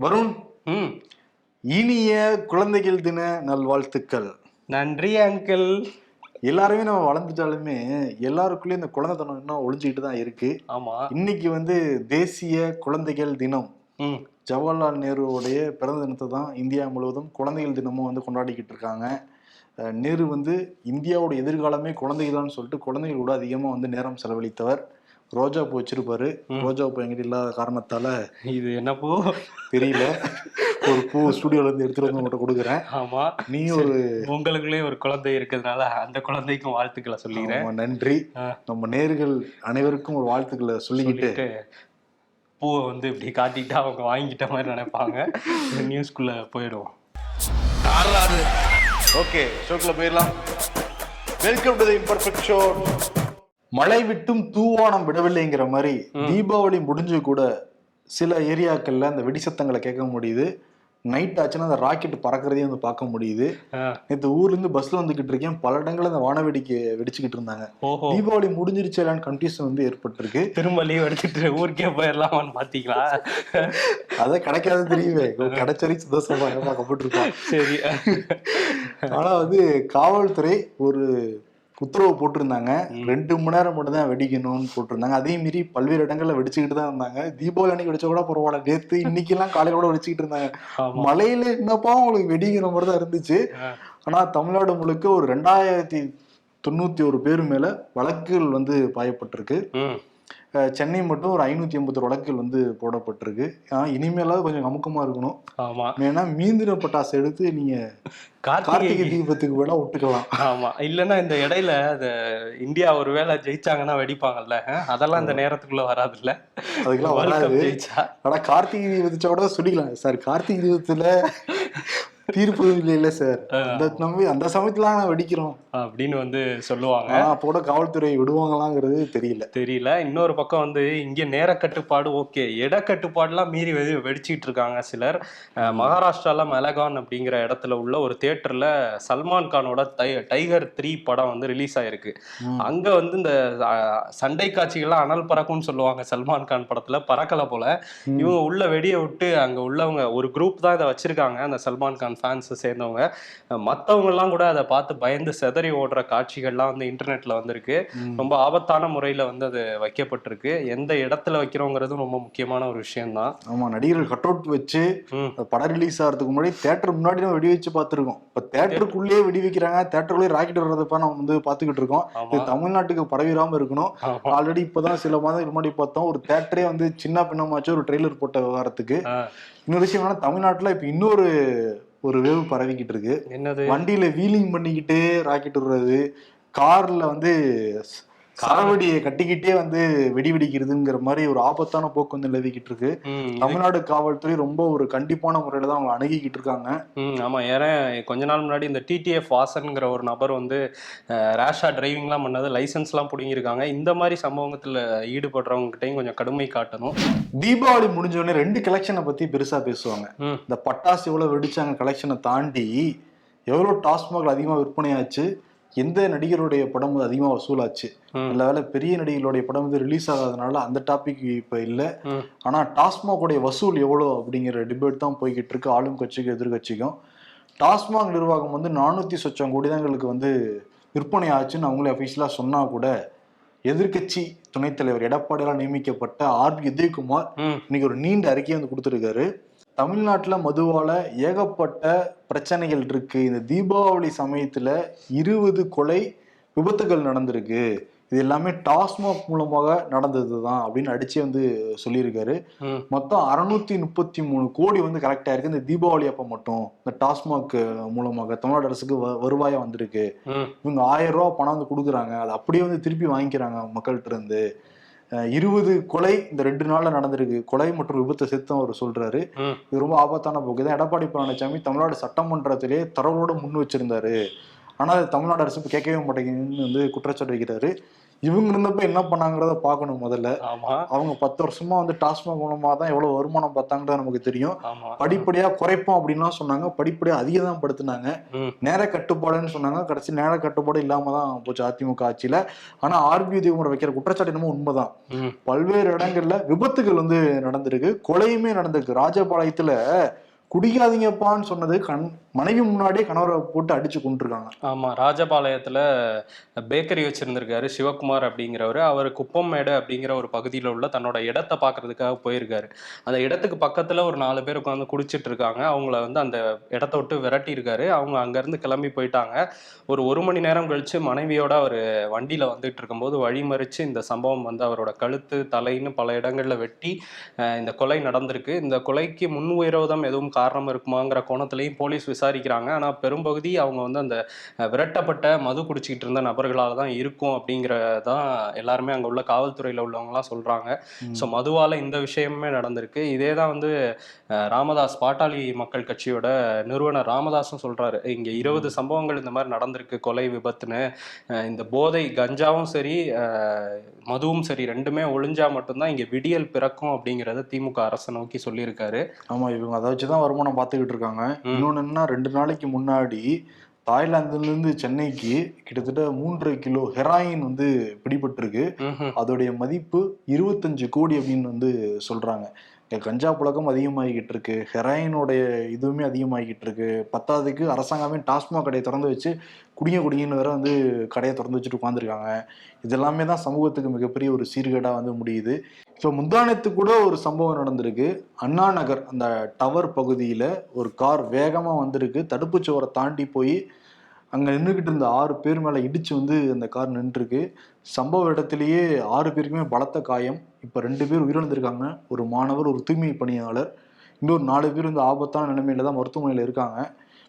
வருண் இனிய குழந்தைகள் தின நல்வாழ்த்துக்கள். நன்றி அங்கிள். எல்லாருமே நம்ம வளர்ந்துட்டாலுமே எல்லாருக்குள்ளேயும் இந்த குழந்தைத்தனம் இன்னும் ஒளிஞ்சுக்கிட்டு தான் இருக்கு. ஆமா. இன்னைக்கு வந்து தேசிய குழந்தைகள் தினம். ம். ஜவஹர்லால் நேருவோடைய பிறந்த தினத்தை தான் இந்தியா முழுவதும் குழந்தைகள் தினமும் வந்து கொண்டாடிக்கிட்டு இருக்காங்க. நேரு வந்து இந்தியாவோட எதிர்காலமே குழந்தைகள்னு சொல்லிட்டு குழந்தைகள் கூட அதிகமாக வந்து நேரம் செலவழித்தவர். ரோஜா பூ வச்சிருப்பாரு ரோஜா பூ எங்கிட்ட இல்லாத காரணத்தால இது என்ன பூ தெரியல. ஒரு பூ ஸ்டுடியோல இருந்து எடுத்துட்டு வந்து உங்கள்கிட்ட கொடுக்குறேன். ஆமா. நீ ஒரு உங்களுக்குள்ளே ஒரு குழந்தை இருக்கிறதுனால அந்த குழந்தைக்கும் வாழ்த்துக்களை சொல்லிக்கிறேன். ஆமா, நன்றி. நம்ம நேர்கள் அனைவருக்கும் ஒரு வாழ்த்துக்களை சொல்லிக்கிட்டு பூவை வந்து இப்படி காட்டிட்டு அவங்க வாங்கிட்ட மாதிரி நினைப்பாங்க. நியூஸ்குள்ள போயிடுவோம். ஓகே ஷோக்குள்ள போயிடலாம். Welcome to the imperfect show மழை விட்டும் தூவானம் விடவில்லைங்கிற மாதிரி தீபாவளி முடிஞ்சு கூட சில ஏரியாக்கள்ல அந்த வெடி சத்தங்களை கேட்க முடியுது. நைட் ஆச்சுன்னா அந்த ராக்கெட் பறக்கிறதையும் வந்து பார்க்க முடியுது. நேற்று ஊர்ல இருந்து பஸ்ல வந்துகிட்டு இருக்கேன். பல இடங்கள்ல அந்த வான வெடிக்கை வெடிச்சுக்கிட்டு இருந்தாங்க. தீபாவளி முடிஞ்சிருச்சான்னு கன்ஃபியூஷன் வந்து ஏற்பட்டிருக்கு. திரும்ப லீவ் எடுத்துட்டு ஊருக்கே போயிடலாமான்னு பாத்தீங்களா? அதான் கிடைக்காது தெரியுமே. கிடைச்சரி சந்தோஷமா பார்க்கப்பட்டிருப்பான் சரி. ஆனா வந்து காவல்துறை ஒரு உத்தரவு போட்டிருந்தாங்க. ரெண்டு மணி நேரம் மட்டும் தான் வெடிக்கணும்னு போட்டிருந்தாங்க. அதே மீறி பல்வேறு இடங்கள்ல வெடிச்சுக்கிட்டு தான் இருந்தாங்க. தீபாவளி அன்னைக்கு வெடிச்சா கூட பரவாயில்ல. நேத்து இன்னைக்கு எல்லாம் காலையில கூட வெடிச்சுக்கிட்டு இருந்தாங்க. மலையில என்னப்பா உங்களுக்கு வெடிக்கிற மாதிரி தான் இருந்துச்சு. ஆனா தமிழ்நாடு முழுக்க ஒரு ரெண்டாயிரத்தி தொண்ணூத்தி ஒரு பேர் மேல வழக்குகள் வந்து பாயப்பட்டிருக்கு. சென்னை மட்டும் ஒரு ஐநூத்தி எண்பத்தொரு வழக்குகள் வந்து போடப்பட்டிருக்கு. ஆனா இனிமேலாவது கொஞ்சம் அமுக்கமா இருக்கணும். ஆமா. ஏன்னா மீந்தின பட்டாசு எடுத்து நீங்க கார்த்திகை தீபத்துக்கு வேணா விட்டுக்கலாம் ஆமா. இல்லைன்னா இந்த இடையில அந்த இந்தியா ஒருவேளை ஜெயிச்சாங்கன்னா வெடிப்பாங்கல்ல? அதெல்லாம் இந்த நேரத்துக்குள்ள வராதுல்ல? அதுக்கெல்லாம் World Cup வராது. ஆனா கார்த்திகை தீபத்தை கூட சொல்லிக்கலாம். சார் கார்த்திகை தீபத்துல தீர்ப்பு இல்லை இல்ல சார் அந்த நம்ம அந்த சமயத்துல நான் வெடிக்கிறோம். அப்படின்னு வந்து சொல்லுவாங்க. ஆனா அப்போ கூட காவல்துறை விடுவாங்களாங்கிறது தெரியல. தெரியல. இன்னொரு பக்கம் வந்து இங்க நேர கட்டுப்பாடு ஓகே. இட கட்டுப்பாடுலாம் மீறி வெடி வெடிச்சிட்டு இருக்காங்க சிலர். மகாராஷ்டிரால மெலகான் அப்படிங்கிற இடத்துல உள்ள ஒரு தியேட்டர்ல சல்மான் கானோட டை- டைகர் த்ரீ படம் வந்து ரிலீஸ் ஆயிருக்கு. அங்க வந்து இந்த சண்டை காட்சிகள்லாம் அனல் பறக்கும்னு சொல்லுவாங்க சல்மான் கான் படத்துல. பறக்கல போல. இவங்க உள்ள வெடியை விட்டு அங்க உள்ளவங்க ஒரு குரூப் தான் இதை வச்சிருக்காங்க அந்த சல்மான் கான் ஃபேன்ஸ் சேர்ந்தவங்க. எல்லாம் கூட அதை பார்த்து பயந்து செதறி ஓடுற காட்சிகள்லாம் வந்து இன்டர்நெட்ல வந்திருக்கு. ரொம்ப ஆபத்தான முறையில வந்து அது வைக்கப்பட்டிருக்கு. எந்த இடத்துல வைக்கிறோங்கிறதும் ரொம்ப முக்கியமான ஒரு விஷயம்தான். ஆமா நடிகர்கள் கட் அவுட் வச்சு படம் ரிலீஸ் ஆகிறதுக்கு முன்னாடி தேட்டர் முன்னாடி நம்ம வெடி வச்சு பார்த்துருக்கோம். இப்ப தேட்டருக்குள்ளேயே வெடி வைக்கிறாங்க தேட்டருக்குள்ளேயே ராக்கெட் வர்றதப்ப நம்ம வந்து பாத்துக்கிட்டு இருக்கோம். இது தமிழ்நாட்டுக்கு பரவிடாம இருக்கணும். ஆல்ரெடி இப்பதான் சில மாதங்களுக்கு முன்னாடி பார்த்தோம். ஒரு தேட்டரே வந்து சின்ன பின்னமாச்சு ஒரு ட்ரெய்லர் போட்ட விவகாரத்துக்கு இன்னொரு விஷயம் என்னன்னா தமிழ்நாட்டுல இப்ப இன்னொரு ஒரு வேவ் பரவிக்கிட்டு இருக்கு. என்னது? வண்டியில வீலிங் பண்ணிக்கிட்டே ராக்கெட் விடுறது கார்ல வந்து சரவெடியை கட்டிக்கிட்டே வந்து வெடி வெடிக்கிறதுங்கிற மாதிரி ஒரு ஆபத்தான போக்கு வந்து நிலவிக்கிட்டு இருக்கு தமிழ்நாடு காவல்துறை ரொம்ப ஒரு கண்டிப்பான முறையில தான் அவங்க அணுகிக்கிட்டு இருக்காங்க ஆமா ஏன்னா கொஞ்ச நாள் முன்னாடி இந்த டிடிஎஃப் வாசன்ங்கிற ஒரு நபர் வந்து ரேஷா டிரைவிங்லாம் பண்ணது லைசன்ஸ்லாம் பிடுங்கியிருக்காங்க. இந்த மாதிரி சம்பவத்துல ஈடுபடுறவங்க கிட்டயும் கொஞ்சம் கடுமை காட்டணும். தீபாவளி முடிஞ்ச உடனே ரெண்டு கலெக்ஷனை பத்தி பெருசா பேசுவாங்க. இந்த பட்டாசு எவ்வளவு வெடிச்சாங்க கலெக்ஷனை தாண்டி எவ்வளவு டாஸ்மாக் அதிகமா விற்பனையாச்சு எந்த நடிகருடைய படம் வந்து அதிகமா வசூலாச்சு. நல்ல வேளை பெரிய நடிகர்களுடைய படம் வந்து ரிலீஸ் ஆகாதனால அந்த டாபிக் இப்ப இல்ல. ம். ஆனா டாஸ்மாகோடைய வசூல் எவ்வளோ அப்படிங்கிற டிபேட் தான் போய்கிட்டு இருக்கு ஆளும் கட்சிக்கும் எதிர்கட்சிக்கும் டாஸ்மாக் நிர்வாகம் வந்து நானூத்தி சொச்சம் கோடி தான் எங்களுக்கு வந்து விற்பனை ஆச்சுன்னு அவங்களே அஃபீஷியலாக சொன்னா கூட எதிர்க்கட்சி துணைத் தலைவர் எடப்பாடியால் நியமிக்கப்பட்ட ஆர் பி உதயகுமார் இன்னைக்கு ஒரு நீண்ட அறிக்கையை வந்து கொடுத்துருக்காரு. தமிழ்நாட்டுல மதுவால ஏகப்பட்ட பிரச்சனைகள் இருக்கு. இந்த தீபாவளி சமயத்துல இருபது கொலை விபத்துகள் நடந்திருக்கு. இது எல்லாமே டாஸ்மாக் மூலமாக நடந்தது தான் அப்படின்னு அடிச்சு வந்து சொல்லியிருக்காரு. மொத்தம் அறுநூத்தி முப்பத்தி மூணு கோடி வந்து கலெக்ட் ஆயிருக்கு இந்த தீபாவளி அப்ப மட்டும் இந்த டாஸ்மாக் மூலமாக தமிழ்நாடு அரசுக்கு வருவாயா வந்திருக்கு. இவங்க ஆயிரம் ரூபாய் பணம் வந்து கொடுக்குறாங்க. அதை அப்படியே வந்து திருப்பி வாங்கிக்கிறாங்க மக்கள்கிட்ட இருந்து. இருபது கொலை இந்த ரெண்டு நாள்ல நடந்திருக்கு. கொலை மற்றும் விபத்தை சேர்த்து அவர் சொல்றாரு. இது ரொம்ப ஆபத்தான போக்கு. தான் எடப்பாடி பழனிசாமி தமிழ்நாடு சட்டமன்றத்திலே தரவோட முன் வச்சிருந்தாரு. ஆனா அது தமிழ்நாடு அரசு கேட்கவே மாட்டேங்குதுன்னு வந்து குற்றச்சாட்டு வைக்கிறாரு இவங்க இருந்தப்ப என்ன பண்ணாங்கிறத பார்க்கணும் முதல்ல. அவங்க பத்து வருஷமா வந்து டாஸ்மாக் மூலமா தான் எவ்வளவு வருமானம் பார்த்தாங்கிறது நமக்கு தெரியும். படிப்படியா குறைப்போம் அப்படின்லாம் சொன்னாங்க. படிப்படியா அதிகம் தான் படுத்துனாங்க. நேர கட்டுப்பாடுன்னு சொன்னாங்க. கடைசி நேர கட்டுப்பாடு இல்லாம தான் போச்சு அதிமுக ஆட்சியில. ஆனா ஆர்பி உதயகுமார் வைக்கிற குற்றச்சாட்டு என்னமோ உண்மைதான். பல்வேறு இடங்கள்ல விபத்துகள் வந்து நடந்திருக்கு. கொலையுமே நடந்திருக்கு. ராஜபாளையத்துல குடிக்காதீங்கப்பான்னு சொன்னது கண் மனைவி முன்னாடியே கணவரை போட்டு அடிச்சு கொண்டிருக்காங்க ஆமா ராஜபாளையத்துல பேக்கரி வச்சிருந்திருக்காரு சிவகுமார் அப்படிங்கிறவர். அவர் குப்பம்மேடு அப்படிங்கிற ஒரு பகுதியில் உள்ள தன்னோட இடத்தை பார்க்கறதுக்காக போயிருக்காரு. அந்த இடத்துக்கு பக்கத்துல ஒரு நாலு பேர் உட்காந்து குடிச்சிட்டு இருக்காங்க அவங்கள வந்து அந்த இடத்த விட்டு விரட்டி இருக்காரு அவங்க அங்கேருந்து கிளம்பி போயிட்டாங்க. ஒரு ஒரு மணி நேரம் கழிச்சு மனைவியோட அவர் வண்டியில வந்துட்டு இருக்கும்போது வழிமறிச்சு இந்த சம்பவம் வந்து அவரோட கழுத்து தலைன்னு பல இடங்கள்ல வெட்டி இந்த கொலை நடந்திருக்கு. இந்த கொலைக்கு முன் விரோதம் எதுவும் காரணம் இருக்குமாங்கிற கோணத்திலையும் போலீஸ் விசாரிக்கிறாங்க. ஆனா பெரும்பகுதி அவங்க வந்து அந்த விரட்டப்பட்ட மது குடிச்சிக்கிட்டு இருந்த நபர்களால தான் இருக்கும் அப்படிங்கிறதான் எல்லாருமே அங்க உள்ள காவல்துறையில உள்ளவங்கலாம் சொல்றாங்க. ஸோ மதுவால இந்த விஷயமுமே நடந்திருக்கு. இதே தான் வந்து ராமதாஸ் பாட்டாளி மக்கள் கட்சியோட நிறுவனர் ராமதாஸும் சொல்றாரு. இங்க இருபது சம்பவங்கள் இந்த மாதிரி நடந்திருக்கு கொலை விபத்துன்னு. இந்த போதை கஞ்சாவும் சரி மதுவும் சரி ரெண்டுமே ஒளிஞ்சா மட்டும்தான் இங்க விடியல் பிறக்கும் அப்படிங்கறத திமுக அரசை நோக்கி சொல்லியிருக்காரு. ஆமா இவங்க அதை வச்சுதான் வருமானம் பார்த்துக்கிட்டு இருக்காங்க. இன்னொன்னு என்ன ரெண்டு நாளைக்கு முன்னாடி தாய்லாந்துல இருந்து சென்னைக்கு கிட்டத்தட்ட மூன்றரை கிலோ ஹெராயின் வந்து பிடிபட்டிருக்கு. அதோடைய மதிப்பு இருபத்தஞ்சு கோடி அப்படின்னு வந்து சொல்றாங்க. கஞ்சா புழக்கம் அதிகமாகிக்கிட்டு இருக்கு. ஹெராயினோடைய இதுவுமே அதிகமாகிக்கிட்டு இருக்கு. பத்தாவதுக்கு அரசாங்கமே டாஸ்மாக் கடையை திறந்து வச்சு குடிங்க குடிங்கன்னு வேற வந்து கடையை திறந்து வச்சுட்டு உட்காந்துருக்காங்க இதெல்லாமே தான் சமூகத்துக்கு மிகப்பெரிய ஒரு சீர்கேடா வந்து முடியுது. ஸோ முந்தானத்து கூட ஒரு சம்பவம் நடந்திருக்கு. அண்ணா நகர் அந்த டவர் பகுதியில் ஒரு கார் வேகமாக வந்திருக்கு. தடுப்புச் சுவரை தாண்டி போய் அங்கே நின்றுக்கிட்டு இருந்த ஆறு பேர் மேலே இடித்து வந்து அந்த கார் நின்றுருக்கு. சம்பவ இடத்துலையே ஆறு பேருக்குமே பலத்த காயம். இப்போ ரெண்டு பேர் உயிரிழந்திருக்காங்க. ஒரு மாணவர் ஒரு தூய்மை பணியாளர் இன்னொரு நாலு பேர் வந்து ஆபத்தான நிலைமையில தான் மருத்துவமனையில் இருக்காங்க.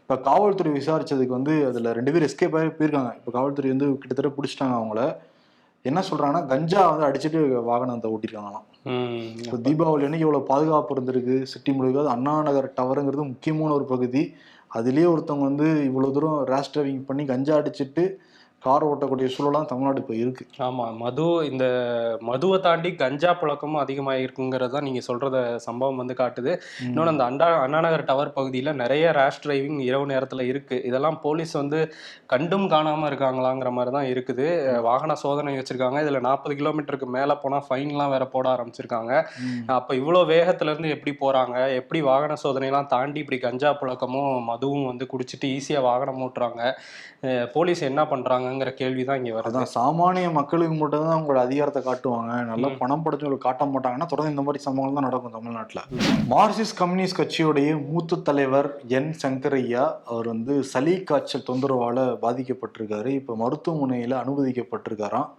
இப்போ காவல்துறை விசாரித்ததுக்கு வந்து அதில் ரெண்டு பேர் எஸ்கேப் ஆகி போயிருக்காங்க. இப்போ காவல்துறை வந்து கிட்டத்தட்ட பிடிச்சிட்டாங்க அவங்கள. என்ன சொல்றாங்கன்னா கஞ்சா வந்து அடிச்சுட்டு வாகனத்தை ஓட்டிருக்காங்களாம். இப்போ தீபாவளி அன்னைக்கு இவ்வளவு பாதுகாப்பு இருந்திருக்கு. சிட்டி முழுக்க அது அண்ணா நகர் டவருங்கிறது முக்கியமான ஒரு பகுதி. அதுலயே ஒருத்தவங்க வந்து இவ்வளவு தூரம் ரேஷ் டிரைவிங் பண்ணி கஞ்சா அடிச்சிட்டு கார் ஓட்டக்கூடிய சூழலாம் தமிழ்நாடு இப்போ இருக்கு. ஆமா மது இந்த மதுவை தாண்டி கஞ்சா புழக்கமும் அதிகமாயிருக்குங்கிறது தான் நீங்க சொல்றத சம்பவம் வந்து காட்டுது. இன்னொன்று அந்த அண்டா அண்ணாநகர் டவர் பகுதியில் நிறைய ரேஷ் டிரைவிங் இரவு நேரத்தில் இருக்கு. இதெல்லாம் போலீஸ் வந்து கண்டும் காணாம இருக்காங்களாங்கிற மாதிரி தான் இருக்குது வாகன சோதனை வச்சிருக்காங்க. இதுல நாற்பது கிலோமீட்டருக்கு மேல போனா ஃபைன்லாம் வேற போட ஆரம்பிச்சிருக்காங்க. அப்ப இவ்வளோ வேகத்துல இருந்து எப்படி போறாங்க? எப்படி வாகன சோதனைலாம் தாண்டி இப்படி கஞ்சா புழக்கமும் மதுவும் வந்து குடிச்சிட்டு ஈஸியா வாகனம் ஓட்டுறாங்க? போலீஸ் என்ன பண்றாங்கங்கிற கேள்வி தான் இங்க வருது. சாமானிய மக்களுக்கு மட்டும் தான் அவங்களோட அதிகாரத்தை காட்டுவாங்க. நல்லா. பணம் படைச்சவங்களுக்கு காட்ட மாட்டாங்கன்னா தொடர்ந்து இந்த மாதிரி சம்பவங்கள் தான் நடக்கும் தமிழ்நாட்டில். மார்க்சிஸ்ட் கம்யூனிஸ்ட் கட்சியுடைய மூத்த தலைவர் என் சங்கரையா அவர் வந்து சளி காய்ச்சல் தொந்தரவால பாதிக்கப்பட்டிருக்காரு. இப்போ மருத்துவமனையில் அனுமதிக்கப்பட்டிருக்காராம்.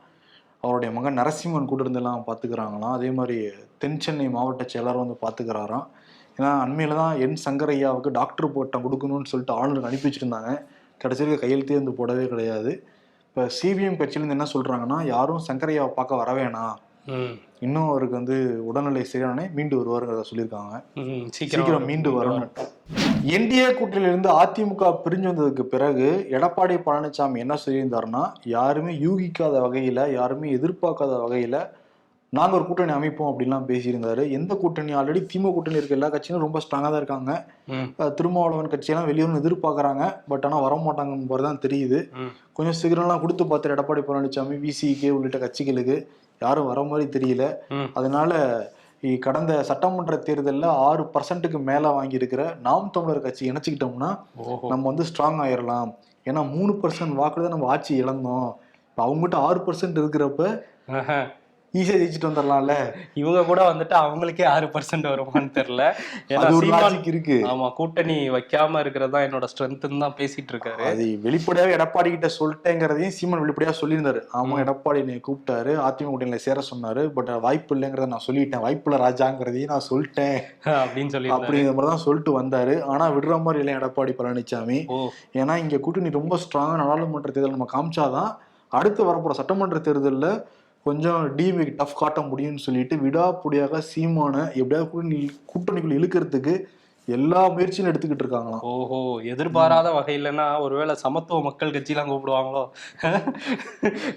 அவருடைய மகன் நரசிம்மன் கூட இருந்தெல்லாம் பார்த்துக்கிறாங்களாம் அதே மாதிரி தென் சென்னை மாவட்ட செயலர் வந்து பார்த்துக்கிறாராம் ஏன்னா அண்மையில தான் என் சங்கரையாவுக்கு டாக்டர் பட்டம் கொடுக்கணும்னு சொல்லிட்டு ஆளுநருக்கு அனுப்பி வச்சிருந்தாங்க. கடைசியில் கையெழுத்தே வந்து போடவே கிடையாது. இப்போ சிபிஎம் கட்சியிலேருந்து என்ன சொல்றாங்கன்னா யாரும் சங்கரையாவை பார்க்க வர வேணாம். ம், இன்னும் அவருக்கு வந்து உடல்நிலை சரியானே மீண்டு வருவாருங்கிறத சொல்லியிருக்காங்க. சீக்கிரம் மீண்டு வரணும். என்டிஏ கூட்டணியிலிருந்து அதிமுக பிரிஞ்சு வந்ததுக்கு பிறகு எடப்பாடி பழனிசாமி என்ன சொல்லியிருந்தாருன்னா யாருமே யூகிக்காத வகையில யாருமே எதிர்பார்க்காத வகையில நாங்க ஒரு கூட்டணி அமைப்போம் அப்படின்லாம் பேசியிருந்தாரு. எந்த கூட்டணி? ஆல்ரெடி திமுக கூட்டணி இருக்க எல்லா கட்சியும் ரொம்ப ஸ்ட்ராங்கா தான் இருக்காங்க. திருமாவளவன் கட்சியெல்லாம் வெளியூர்னு எதிர்பார்க்கறாங்க. பட் ஆனா வர மாட்டாங்கன்னு போறது தான் தெரியுது. கொஞ்சம் சீக்கிரம்லாம் கொடுத்து பார்த்தாரு எடப்பாடி பழனிசாமி விசிகே உள்ளிட்ட கட்சிகளுக்கு யாரும் வர மாதிரி தெரியல. அதனால கடந்த சட்டமன்ற தேர்தலில் ஆறு பர்சன்ட்டுக்கு மேல வாங்கியிருக்கிற நாம் தமிழர் கட்சி இணைச்சிக்கிட்டோம்னா நம்ம வந்து ஸ்ட்ராங் ஆயிரலாம். ஏன்னா மூணு பர்சன்ட் வாக்குல தான் நம்ம ஆட்சி இழந்தோம். இப்போ அவங்ககிட்ட ஆறு பர்சன்ட் இருக்கிறப்ப ஆஹா. ஈஸியா ஜெயிச்சுட்டு வந்துடலாம்ல இவங்க கூட வந்துட்டு அவங்களுக்கே ஆறு பர்சன்ட் வருமான்னு தெரியல. ஏன்னா இருக்கு. ஆமா கூட்டணி வைக்காம இருக்கிறது தான் என்னோட ஸ்ட்ரென்த்னு தான் பேசிட்டு இருக்காரு. அது வெளிப்படையாவே எடப்பாடி கிட்ட சொல்லிட்டேங்கிறதையும் சீமான் வெளிப்படையா சொல்லியிருந்தாரு. ஆமா எடப்பாடி என்னை கூப்பிட்டாரு அதிமுக கூட்டணியில சேர சொன்னாரு. பட் வாய்ப்பு இல்லைங்கிறத நான் சொல்லிட்டேன். வாய்ப்பு இல்லை ராஜாங்கிறதையும் நான் சொல்லிட்டேன். அப்படின்னு சொல்லி அப்படிங்கிற மாதிரி தான் சொல்லிட்டு வந்தாரு. ஆனா விடுற மாதிரி இல்லை எடப்பாடி பழனிசாமி ஏன்னா இங்க கூட்டணி ரொம்ப ஸ்ட்ராங்கா நாடாளுமன்ற தேர்தல் நம்ம காமிச்சாதான் அடுத்து வரப்போற சட்டமன்ற தேர்தல்ல கொஞ்சம் டிஎம்ஏக்கு டஃப் காட்ட முடியும்னு சொல்லிட்டு விடாப்புடியாக சீமான எப்படியாவது கூட்டணி கூட்டணிக்குள்ள இழுக்கிறதுக்கு எல்லா முயற்சியும் எடுத்துக்கிட்டு இருக்காங்களாம். ஓஹோ எதிர்பாராத வகையிலன்னா ஒருவேளை சமத்துவ மக்கள் கட்சிலாம் கூப்பிடுவாங்களோ?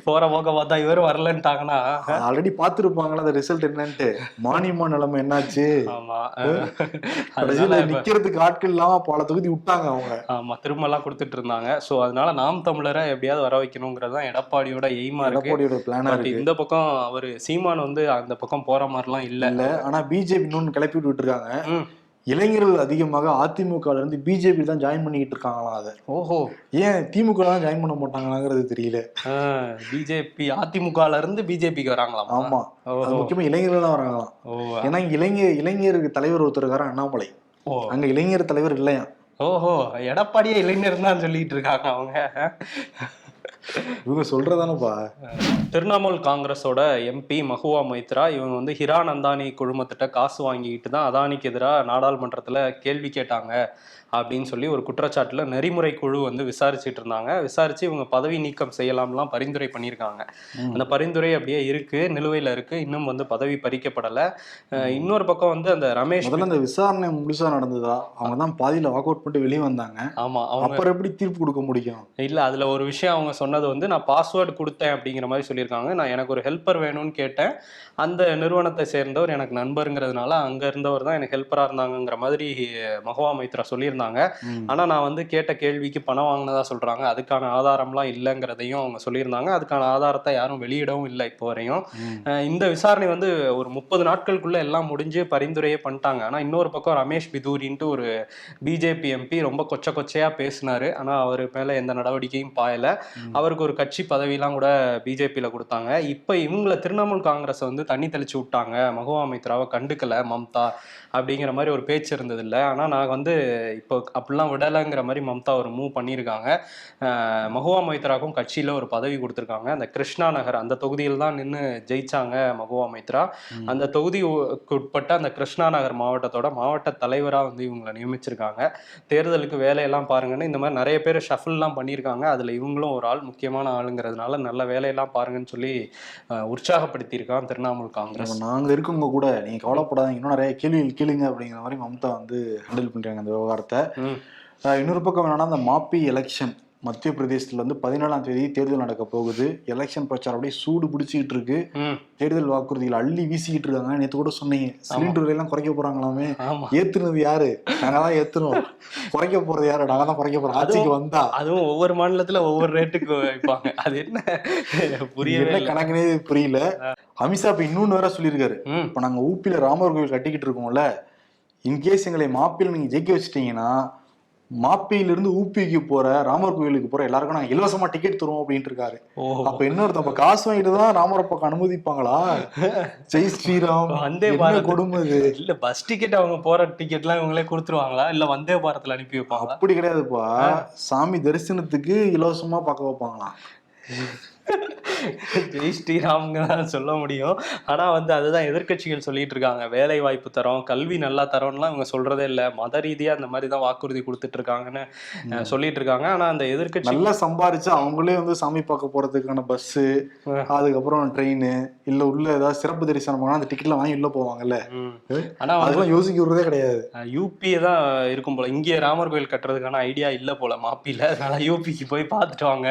போற போக்க பார்த்தா இவர் வரலன்ட்டாங்கன்னா? ஆல்ரெடி பார்த்துருப்பாங்களா அந்த ரிசல்ட் என்னன்ட்டு? மானியமா நிலைமை என்னாச்சு? ஆமா. நிக்கிறதுக்கு ஆட்கள் இல்லாம பல தொகுதி விட்டாங்க அவங்க. ஆமா திரும்ப எல்லாம் கொடுத்துட்டு இருந்தாங்க. சோ அதனால நாம் தமிழரை எப்படியாவது வர வைக்கணுங்கிறது தான் எடப்பாடியோட எய்மா இருக்கு. எடப்பாடியோட பிளானா இருக்கு. இந்த பக்கம் அவரு சீமான் வந்து அந்த பக்கம் போற மாதிரிலாம் இல்ல. இல்ல ஆனா பிஜேபி இன்னொன்னு கிளப்பி விட்டு இருக்காங்க. ம். இளைஞர்கள் அதிகமாக அதிமுக ல இருந்து பிஜேபி தான் ஜாயின் பண்ணிக்கிட்டு இருக்காங்களாம் அதை. ஓஹோ. ஏன் திமுக தான் ஜாயின் பண்ண மாட்டாங்களாங்கிறது தெரியல. பிஜேபி அதிமுகல இருந்து பிஜேபிக்கு வராங்களாமா? ஆமா. முக்கியமா இளைஞர்கள் தான் வராங்களாம். ஏன்னா இங்க இளைஞர் இளைஞருக்கு தலைவர் ஒருத்தர் இருக்காரு அண்ணாமலை. ஓ. அங்க இளைஞர் தலைவர் இல்லையா ஓஹோ எடப்பாடியே இளைஞர் தான் சொல்லிட்டு இருக்காங்க அவங்க. இவங்க சொல்றதானப்பா? திரிணாமுல் காங்கிரஸோட எம்பி மஹுவா மைத்ரா இவங்க வந்து ஹிரான் அந்தானி குழுமத்திட்ட காசு வாங்கிக்கிட்டு தான் அதானிக்கு எதிராக நாடாளுமன்றத்துல கேள்வி கேட்டாங்க. அப்படின்னு சொல்லி ஒரு குற்றச்சாட்டுல நெறிமுறை குழு வந்து விசாரிச்சுட்டு இருந்தாங்க. விசாரிச்சு இவங்க பதவி நீக்கம் செய்யலாம்லாம் பரிந்துரை பண்ணியிருக்காங்க. அந்த பரிந்துரை அப்படியே இருக்கு நிலுவையில இருக்கு. இன்னும் வந்து பதவி பறிக்கப்படல. இன்னொரு பக்கம் வந்து அந்த ரமேஷ் முதல்ல இந்த விசாரணை முழுசா நடந்ததா? அவங்க தான் பாதியில வாக் அவுட் பண்ணிட்டு வெளியே வந்தாங்க. ஆமா அவங்க அப்புறம் எப்படி தீர்ப்பு கொடுக்க முடியும்? இல்ல அதுல ஒரு விஷயம் அவங்க சொன்னது வந்து நான் பாஸ்வேர்டு கொடுத்தேன் அப்படிங்கிற மாதிரி சொல்லியிருக்காங்க. நான் எனக்கு ஒரு ஹெல்ப்பர் வேணும்னு கேட்டேன். அந்த நிறுவனத்தை சேர்ந்தவர் எனக்கு நண்பருங்கிறதுனால அங்க இருந்தவர் தான் எனக்கு ஹெல்ப்பரா இருந்தாங்கங்கிற மாதிரி மகவா மைத்ரா சொல்லியிருந்தாங்க. ம். ஆனா நான் வந்து கேட்ட கேள்விக்கு பணம் வாங்கினதா சொல்றாங்க. அதுக்கான ஆதாரம்லாம் இல்லைங்கிறதையும் அவங்க சொல்லியிருந்தாங்க. அதுக்கான ஆதாரத்தை யாரும் வெளியிடவும் இல்லை இப்போ வரையும். இந்த விசாரணை வந்து ஒரு முப்பது நாட்களுக்குள்ள எல்லாம் முடிஞ்சு பரிந்துரையே பண்ணிட்டாங்க. ஆனா இன்னொரு பக்கம் ரமேஷ் பிதூரின்ட்டு ஒரு பிஜேபி எம்பி ரொம்ப கொச்ச கொச்சையா பேசினாரு. ஆனா அவர் மேல எந்த நடவடிக்கையும் பாயல. அவருக்கு ஒரு கட்சி பதவியெல்லாம் கூட பிஜேபியில கொடுத்தாங்க. இப்ப இவங்கள திரிணாமுல் காங்கிரஸ் வந்து தண்ணி தெளிச்சு விட்டாங்க. மகுவா மைத்ராவை கண்டுக்கல மம்தா அப்படிங்கிற மாதிரி ஒரு பேச்சு இருந்தது இல்லை ஆனா நான் வந்து இப்போ அப்படிலாம் விடலைங்கிற மாதிரி மம்தா ஒரு மூவ் பண்ணியிருக்காங்க. மகுவா மைத்ராக்கும் கட்சியில ஒரு பதவி கொடுத்துருக்காங்க. அந்த கிருஷ்ணா நகர் அந்த தொகுதியில் தான் நின்று ஜெயிச்சாங்க மகுவா மைத்ரா. அந்த தொகுதிக்கு உட்பட்ட அந்த கிருஷ்ணா நகர் மாவட்டத்தோட மாவட்ட தலைவரா வந்து இவங்களை நியமிச்சிருக்காங்க. தேர்தலுக்கு வேலையெல்லாம் பாருங்கன்னு இந்த மாதிரி நிறைய பேர் ஷஃபிள்லாம் பண்ணியிருக்காங்க. அதுல இவங்களும் ஒரு ஆள் முக்கியமான ஆளுங்கிறதுனால நல்ல வேலையெல்லாம் பாருங்கன்னு சொல்லி உற்சாகப்படுத்தியிருக்கான் திரிணாமுல் காங்கிரஸ். நம்ம நாங்க இருக்கவங்க கூட நீங்க கவலைப்படாதீங்க. இன்னும் நிறைய கேள்விகள் கேளுங்க அப்படிங்கிற மாதிரி மம்தா வந்து ஹேண்டில் பண்றாங்க அந்த விவகாரத்தை. இன்னொரு பக்கம் என்னன்னா அந்த மாப்பி எலெக்ஷன் மத்திய பிரதேசத்துல வந்து பதினேழாம் தேதி தேர்தல் நடக்க போகுது. எலெக்ஷன் பிரச்சாரம் அப்படியே சூடு பிடிச்சிக்கிட்டு இருக்கு. தேர்தல் வாக்குறுதிகள் அள்ளி வீசிக்கிட்டு இருக்காங்க. நேத்து கூட சொன்னீங்க. சிலிண்டர் எல்லாம் குறைக்க போறாங்களாமே. ஏத்துனது யாரு? நாங்க தான் ஏத்துறோம். குறைக்க போறது யாரு? நாங்க தான் குறைக்க போறோம். ஆட்சிக்கு வந்தா. அதுவும் ஒவ்வொரு மாநிலத்துல ஒவ்வொரு ரேட்டுக்கு வைப்பாங்க அது என்ன? இல்லை. கணக்குனே புரியல. அமித்ஷா இப்ப இன்னொன்னு வேற சொல்லியிருக்காரு. இப்ப நாங்க ஊப்பில ராமர் கோவில் கட்டிக்கிட்டு இருக்கோம்ல. இன்கேஸ் எங்களை மாப்பியில் நீங்க ஜெயிக்க வச்சிட்டீங்கன்னா மாப்பியிலிருந்து ஊப்பிக்கு போற ராமர் கோயிலுக்கு போற எல்லாருக்கும் நாங்க இலவசமா டிக்கெட் தருவோம் அப்படின்ட்டு இருக்காரு. அப்ப என்ன அர்த்தம்? அப்ப காசு வாங்கிட்டு தான் ராமர் பக்கம் அனுமதிப்பாங்களா? ஜெய் ஸ்ரீராம். வந்தே பாரத். கொடுமை இல்ல பஸ் டிக்கெட் அவங்க போற டிக்கெட்லாம் இவங்களே கொடுத்துருவாங்களா? இல்ல வந்தே பாரத்ல அனுப்பி வைப்பாங்களா? அப்படி கிடையாதுப்பா. சாமி தரிசனத்துக்கு இலவசமா பார்க்க வைப்பாங்களாம். ஜெய் ஸ்ரீராம்ங்க தான் சொல்ல முடியும். ஆனா வந்து அதுதான் எதிர்க்கட்சிகள் சொல்லிட்டு இருக்காங்க. வேலை வாய்ப்பு தரோம் கல்வி நல்லா தரோம்லாம் இவங்க சொல்றதே இல்ல. மத ரீதியா அந்த மாதிரி தான் வாக்குறுதி கொடுத்துட்டு இருக்காங்கன்னு சொல்லிட்டு இருக்காங்க. ஆனா அந்த எதிர்க்கட்சி நல்லா சம்பாரிச்சு அவங்களே வந்து சாமி பார்க்க போறதுக்கான பஸ் ஆ. அதுக்கப்புறம் ட்ரெயின் இல்ல உள்ள ஏதாவது சிறப்பு தரிசனம் போனா அந்த டிக்கெட்ல வாங்கி உள்ள போவாங்கல்ல. ஆனா அதெல்லாம் யோசிக்க விடுறதே கிடையாது. யூபியே தான் இருக்கும் போல. இங்கே ராமர் கோயில் கட்டுறதுக்கான ஐடியா இல்ல போல மாப்பில அதனால யூபிக்கு போய் பார்த்துட்டு வாங்க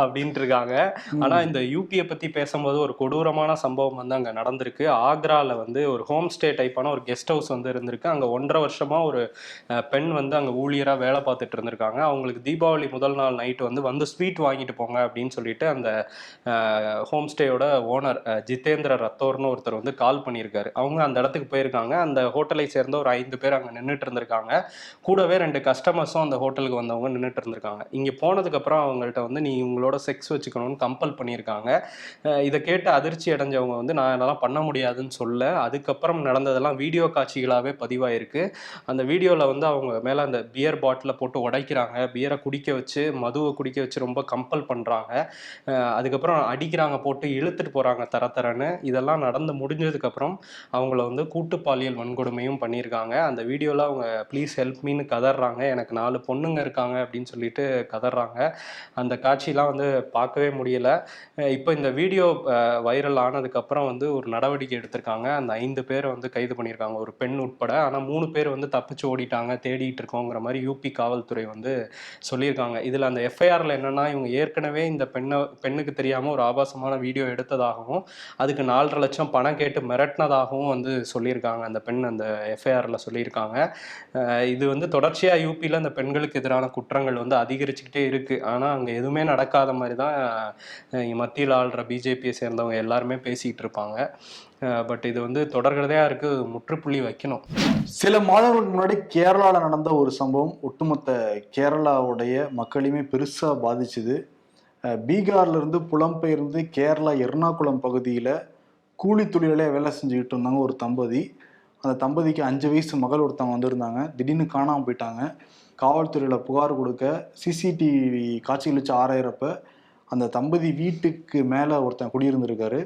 அப்படின்ட்டு இருக்காங்க. ஆனா இந்த யூபியை பத்தி பேசும்போது ஒரு கொடூரமான சம்பவம் வந்து அங்க நடந்திருக்கு. ஆக்ரால வந்து ஒரு ஹோம் ஸ்டே டைப்பான ஒரு கெஸ்ட் ஹவுஸ் வந்து இருந்திருக்கு. அங்க ஒன்றரை வருஷமா ஒரு பெண் வந்து அங்க ஊழியரா வேலை பார்த்துட்டு இருந்திருக்காங்க. அவங்களுக்கு தீபாவளி முதல் நாள் நைட் வந்து வந்து ஸ்வீட் வாங்கிட்டு போங்க அப்படின்னு சொல்லிட்டு அந்த ஹோம் ஸ்டேயோட ஓனர் ஜிதேந்திர ரத்தோர்னு ஒருத்தர் வந்து கால் பண்ணியிருக்காரு. அவங்க அந்த இடத்துக்கு போயிருக்காங்க. அந்த ஹோட்டலை சேர்ந்த ஒரு ஐந்து பேர் அங்கே நின்றுட்டு இருந்திருக்காங்க. கூடவே ரெண்டு கஸ்டமர்ஸும் அந்த ஹோட்டலுக்கு வந்தவங்க நின்றுட்டு இருந்திருக்காங்க. இங்கே போனதுக்கப்புறம் அவங்கள்ட்ட வந்து நீ உங்களோட செக்ஸ் வச்சுக்கணும்னு கம்பல் பண்ணியிருக்காங்க. இதை கேட்டு அதிர்ச்சி அடைஞ்சவங்க வந்து நான் என்னெல்லாம் பண்ண முடியாதுன்னு சொல்ல அதுக்கப்புறம் நடந்ததெல்லாம் வீடியோ காட்சிகளாகவே பதிவாயிருக்கு. அந்த வீடியோவில் வந்து அவங்க மேலே அந்த பியர் பாட்டிலை போட்டு உடைக்கிறாங்க. பியரை குடிக்க வச்சு மதுவை குடிக்க வச்சு ரொம்ப கம்பல் பண்ணுறாங்க அதுக்கப்புறம் அடிக்கிறாங்க போட்டு இழுத்துட்டு போகிறாங்க தர தரன்னு. இதெல்லாம் நடந்து முடிஞ்சதுக்கப்புறம் அவங்கள வந்து கூட்டு பாலியல் வன்கொடுமையும் பண்ணியிருக்காங்க. அந்த வீடியோவில் அவங்க ப்ளீஸ் ஹெல்ப் மீன்னு கதறாங்க எனக்கு நாலு பொண்ணுங்க இருக்காங்க அப்படின்னு சொல்லிட்டு கதறாங்க அந்த காட்சிலாம் வந்து பார்க்கவே முடியல. இப்போ இந்த வீடியோ வைரல் ஆனதுக்கப்புறம் வந்து ஒரு நடவடிக்கை எடுத்திருக்காங்க. அந்த ஐந்து பேரை வந்து கைது பண்ணியிருக்காங்க. ஒரு பெண் உட்பட. ஆனால் மூணு பேர் வந்து தப்பிச்சு ஓடிட்டாங்க தேடிட்டு இருக்கோங்கிற மாதிரி யூபி காவல்துறை வந்து சொல்லியிருக்காங்க. இதில் அந்த எஃப்ஐஆரில் என்னென்னா இவங்க ஏற்கனவே இந்த பெண்ணை பெண்ணுக்கு தெரியாமல் ஒரு ஆபாசமான வீடியோ எடுத்ததாகவும் அதுக்கு நாலரை லட்சம் பணம் கேட்டு மிரட்டினதாகவும் வந்து சொல்லியிருக்காங்க. அந்த பெண் அந்த எஃப்ஐஆரில் சொல்லியிருக்காங்க. இது வந்து தொடர்ச்சியாக யூபியில் அந்த பெண்களுக்கு எதிரான குற்றங்கள் வந்து அதிகரிச்சுக்கிட்டே இருக்குது ஆனால் அங்கே எதுவுமே நடக்காத மாதிரி தான் மத்தியில் ஆள்ற பிஜேபியை சேர்ந்தவங்க எல்லாருமே பேசிகிட்டு இருப்பாங்க. பட் இது வந்து தொடர்கதையாக இருக்குது முற்றுப்புள்ளி வைக்கணும். சில மாதங்களுக்கு முன்னாடி கேரளாவில் நடந்த ஒரு சம்பவம் ஒட்டுமொத்த கேரளாவுடைய மக்களையுமே பெருசாக பாதிச்சுது. பீகார்லேருந்து புலம்பெயர்ந்து கேரளா எர்ணாகுளம் பகுதியில் கூலி தொழிலே வேலை செஞ்சுக்கிட்டு இருந்தாங்க ஒரு தம்பதி. அந்த தம்பதிக்கு அஞ்சு வயசு மகள் ஒருத்தவங்க வந்திருந்தாங்க. திடீர்னு காணாமல் போயிட்டாங்க. காவல்துறையில் புகார் கொடுக்க சிசிடிவி காட்சிகள் வச்சு ஆராயிறப்ப அந்த தம்பதி வீட்டுக்கு மேலே ஒருத்தன் குடியிருந்திருக்காரு.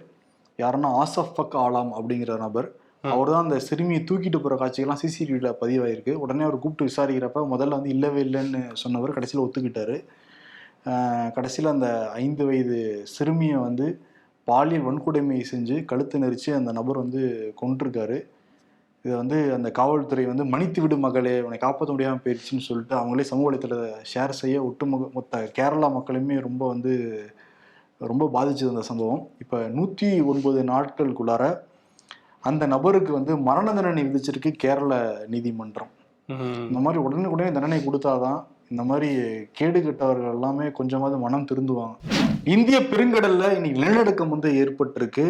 யாருன்னா ஆசஃப் ஃபக் ஆலாம் அப்படிங்கிற நபர். அவர் தான் அந்த சிறுமியை தூக்கிட்டு போகிற காட்சிகள்லாம் சிசிடிவியில் பதிவாயிருக்கு. உடனே அவர் கூப்பிட்டு விசாரிக்கிறப்ப முதல்ல வந்து இல்லவே இல்லைன்னு சொன்னவர் கடைசியில் ஒத்துக்கிட்டாரு. கடைசியில் அந்த ஐந்து வயது சிறுமியை வந்து பாலியல் வன்கொடுமை செஞ்சு கழுத்து நெரிச்சு அந்த நபர் வந்து கொண்டிருக்காரு இதை வந்து அந்த காவல்துறை வந்து மன்னித்து விடு மகளே உன்னை காப்பாற்ற முடியாமல் போயிடுச்சுன்னு சொல்லிட்டு அவங்களே சமூக வலைத்தளத்தை ஷேர் செய்ய ஒட்டுமொத்த மொத்த கேரளா மக்களுமே ரொம்ப வந்து ரொம்ப பாதிச்சது அந்த சம்பவம். இப்போ நூற்றி ஒன்பது நாட்களுக்குள்ளார அந்த நபருக்கு வந்து மரண தண்டனை விதிச்சிருக்கு கேரள நீதிமன்றம். இந்த மாதிரி உடனுக்குடனே தண்டனை கொடுத்தாதான் இந்த மாதிரி கேடு கெட்டவர்கள் எல்லாமே கொஞ்சமாவது மனம் திருந்துவாங்க. இந்திய பெருங்கடல்ல இன்னைக்கு நிலநடுக்கம் வந்து ஏற்பட்டிருக்கு.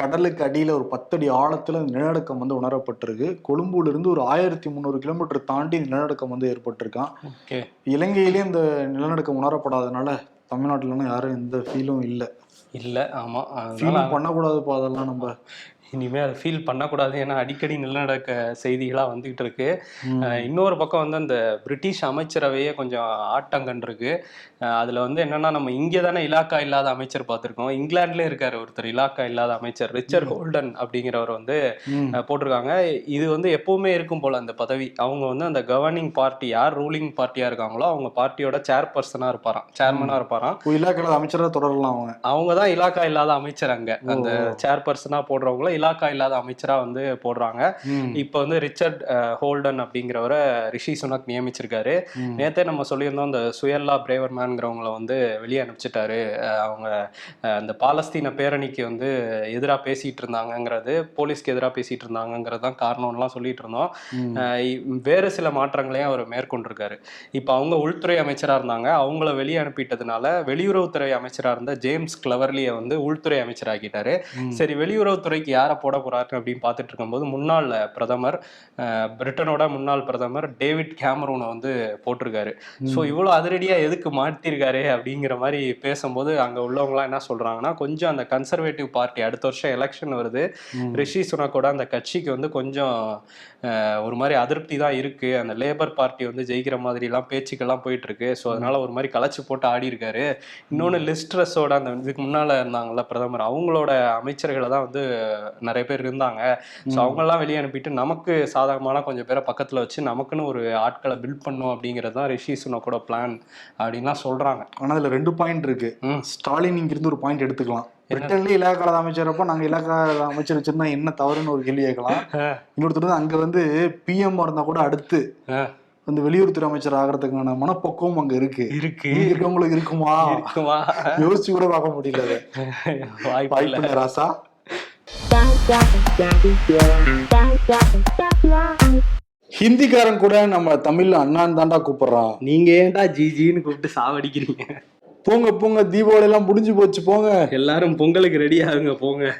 கடலுக்கு அடியில ஒரு பத்தடி ஆழத்துல நிலநடுக்கம் வந்து உணரப்பட்டிருக்கு. கொழும்புல இருந்து ஒரு ஆயிரத்தி முந்நூறு கிலோமீட்டர் தாண்டி நிலநடுக்கம் வந்து ஏற்பட்டிருக்கான். இலங்கையிலே இந்த நிலநடுக்கம் உணரப்படாதனால தமிழ்நாட்டுலலாம் யாரும் எந்த ஃபீலும் இல்லை. இல்லை ஆமாம் ஃபீல் அதனால பண்ணக்கூடாதுப்பா அதெல்லாம் நம்ம. இனிமே அதை ஃபீல் பண்ணக்கூடாது. ஏன்னா அடிக்கடி நிலநடுக்க செய்திகளாக வந்துகிட்டு இருக்கு. இன்னொரு பக்கம் வந்து அந்த பிரிட்டிஷ் அமைச்சரவையே கொஞ்சம் ஆட்டங்கன் இருக்கு. அஹ் அதுல வந்து என்னன்னா நம்ம இங்கே தானே இலாக்கா இல்லாத அமைச்சர் பார்த்துருக்கோம். இங்கிலாந்துலேயே இருக்காரு ஒருத்தர் இலாக்கா இல்லாத அமைச்சர். ரிச்சர்ட் ஹோல்டன் அப்படிங்கிறவர் வந்து போட்டிருக்காங்க. இது வந்து எப்பவுமே இருக்கும் போல அந்த பதவி. அவங்க வந்து அந்த கவர்னிங் பார்ட்டி யார் ரூலிங் பார்ட்டியா இருக்காங்களோ அவங்க பார்ட்டியோட சேர்பர்சனா இருப்பாராம். சேர்மனா இருப்பாராம். இலாக்கில் அமைச்சராக தொடரலாம் அவங்க. அவங்க தான் இலாக்கா இல்லாத அமைச்சர் அங்க. அந்த சேர்பர்சனா போடுறவங்கள இலாக்கா இல்லாத அமைச்சரா வந்து போடுறாங்க. இப்போ வந்து ரிச்சர்ட் ஹோல்டன் அப்படிங்கிறவரை ரிஷி சுனக் நியமிச்சிருக்காரு. நேத்தே நம்ம சொல்லியிருந்தோம் இந்த சுயல்லா பிரேவர்மேன்ங்கிறவங்கள வந்து வெளியே அனுப்பிச்சிட்டாரு. அவங்க அந்த பாலஸ்தீன பேரணிக்கு வந்து எதிராக பேசிட்டு இருந்தாங்கங்கிறது போலீஸ்க்கு எதிராக பேசிட்டு இருந்தாங்கங்கிறது தான் காரணம்லாம் சொல்லிட்டு இருந்தோம். வேறு சில மாற்றங்களையும் அவர் மேற்கொண்டிருக்காரு. இப்போ அவங்க உள்துறை அமைச்சராக இருந்தாங்க. அவங்கள வெளியே அனுப்பிட்டதுனால வெளியுறவுத்துறை அமைச்சராக இருந்த ஜேம்ஸ் கிளவர்லியை வந்து உள்துறை அமைச்சராக்கிட்டாரு. சரி வெளியுறவுத்துறைக்கு யாரை போட போறாரு அப்படின்னு பார்த்துட்டு இருக்கும்போது முன்னாள் பிரதமர் பிரிட்டனோட முன்னாள் பிரதமர் டேவிட் கேமரூனை வந்து போட்டிருக்காரு. ஸோ இவ்வளோ அதிரடியாக எதுக்கு மாட்டிருக்காரு அப்படிங்கிற மாதிரி பேசும்போது அங்கே உள்ளவங்களாம் என்ன சொல்றாங்கன்னா கொஞ்சம் அந்த கன்சர்வேட்டிவ் பார்ட்டி அடுத்த வருஷம் எலெக்ஷன் வருது. ரிஷி சுனக்கோட அந்த கட்சிக்கு வந்து கொஞ்சம் ஒரு மாதிரி அதிருப்தி தான் இருக்கு. அந்த லேபர் பார்ட்டி வந்து ஜெயிக்கிற மாதிரிலாம் பேச்சுக்கெல்லாம் போயிட்டு இருக்கு ஸோ அதனால ஒரு மாதிரி கலைச்சு போட்டு ஆடி இருக்காரு இன்னொன்று லிஸ்ட்ரஸோட அந்த இதுக்கு முன்னால இருந்தாங்கல்ல பிரதமர் அவங்களோட அமைச்சர்களை தான் வந்து நிறைய பேர் இருந்தாங்க. ஸோ அவங்கெல்லாம் வெளியே அனுப்பிட்டு நமக்கு சாதகமான கொஞ்சம் பேரை பக்கத்தில் வச்சு நமக்குன்னு ஒரு ஆட்களை பில்ட் பண்ணும் அப்படிங்கிறது தான் ரிஷி சுனக்கோட பிளான் அப்படின்லாம் சொல்றாங்க. ஆனா அதுல ரெண்டு பாயிண்ட் இருக்கு. ம். ஸ்டாலின் இங்கிருந்து ஒரு பாயிண்ட் எடுத்துக்கலாம். பிரிட்டன்ல இலாக்கால அமைச்சரப்ப நாங்க இலாக்கா அமைச்சர் வச்சிருந்தா என்ன தவறுன்னு ஒரு கேள்வி கேட்கலாம். இன்னொருத்தர் வந்து அங்க வந்து பிஎம் இருந்தா கூட அடுத்து அஹ், வந்து வெளியுறவுத்துறை அமைச்சர் ஆகிறதுக்கான மனப்பக்குவம் அங்க இருக்கு. இருக்கு. இருக்கவங்களுக்கு இருக்குமா? இருக்குமா? யோசிச்சு கூட பார்க்க முடியல. வாய்ப்பு ராசா. ஹிந்திக்காரன் கூட நம்ம தமிழ்ல அண்ணான் தாண்டா கூப்பிடுறான். நீங்க ஏன்டா ஜிஜின்னு கூப்பிட்டு சாவடிக்கிறீங்க? போங்க போங்க தீபாவளி எல்லாம் முடிஞ்சு போச்சு போங்க. எல்லாரும் பொங்கலுக்கு ரெடி ஆகுங்க போங்க.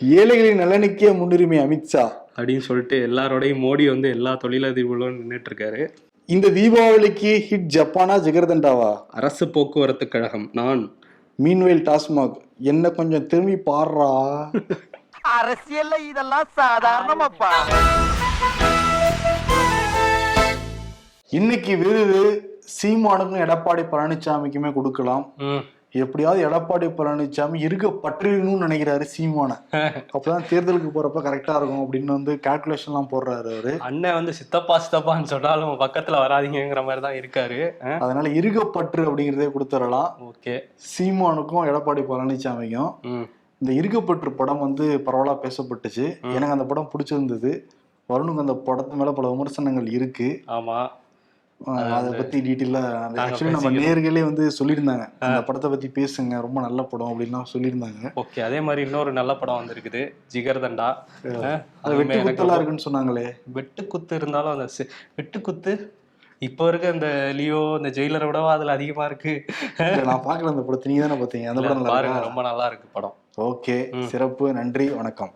ஏழைகளின் நலனுக்கே முன்னுரிமை அமித்ஷா. அப்படின்னு சொல்லிட்டு எல்லாரோடையும் மோடி வந்து எல்லா தொழிலதிபர்களும் நின்றுட்டு இருக்காரு. இந்த தீபாவளிக்கு ஹிட் ஜப்பானா ஜெகர்தண்டாவா? அரசு போக்குவரத்து கழகம் நான். மீன்வெயில் டாஸ்மாக். என்ன கொஞ்சம் திரும்பி பாடுறா அரசியல்ல இதெல்லாம் சாதாரணமாப்பா. இன்னைக்கு விருது சீமானுக்கும் எடப்பாடி பழனிசாமிக்குமே கொடுக்கலாம். எப்படியாவது எடப்பாடி பழனிசாமி இருக்க பற்றிடணும்னு நினைக்கிறாரு சீமான. அப்பதான் தேர்தலுக்கு போறப்ப கரெக்டா இருக்கும் அப்படின்னு வந்து கால்குலேஷன் எல்லாம் போடுறாரு அவரு. அண்ணன் வந்து சித்தப்பா சித்தப்பான்னு சொன்னாலும் பக்கத்துல வராதீங்கங்கிற மாதிரி தான் இருக்காரு அதனால இருகப்பற்று அப்படிங்கிறதே கொடுத்துடலாம். ஓகே. சீமானுக்கும் எடப்பாடி பழனிசாமிக்கும் இந்த இருகப்பற்று படம் வந்து பரவலா பேசப்பட்டுச்சு. எனக்கு அந்த படம் பிடிச்சிருந்தது. வருணுக்கு அந்த படத்து மேல பல விமர்சனங்கள் இருக்கு. ஆமா. அதை பத்தி டீட்டெயிலா நாங்க ஆக்சுவலி நம்ம. நேர்களே வந்து சொல்லியிருந்தாங்க. அந்த படத்தை பத்தி பேசுங்க ரொம்ப நல்ல படம் அப்படின்லாம் சொல்லியிருந்தாங்க. ஓகே அதே மாதிரி இன்னொரு நல்ல படம் வந்திருக்குது ஜிகர்தண்டா. அது வெட்டு குத்தலா இருக்குன்னு சொன்னாங்களே. வெட்டு குத்து இருந்தாலும் அந்த வெட்டு குத்து இப்போ இருக்க இந்த லியோ இந்த ஜெயிலரை விடவா அதுல அதிகமா இருக்கு? நான் பாக்கல அந்த படத்தை. நீங்க தானே பாத்தீங்க அந்த படம் பாருங்க ரொம்ப நல்லா இருக்கு படம். ஓகே. சிறப்பு நன்றி வணக்கம்.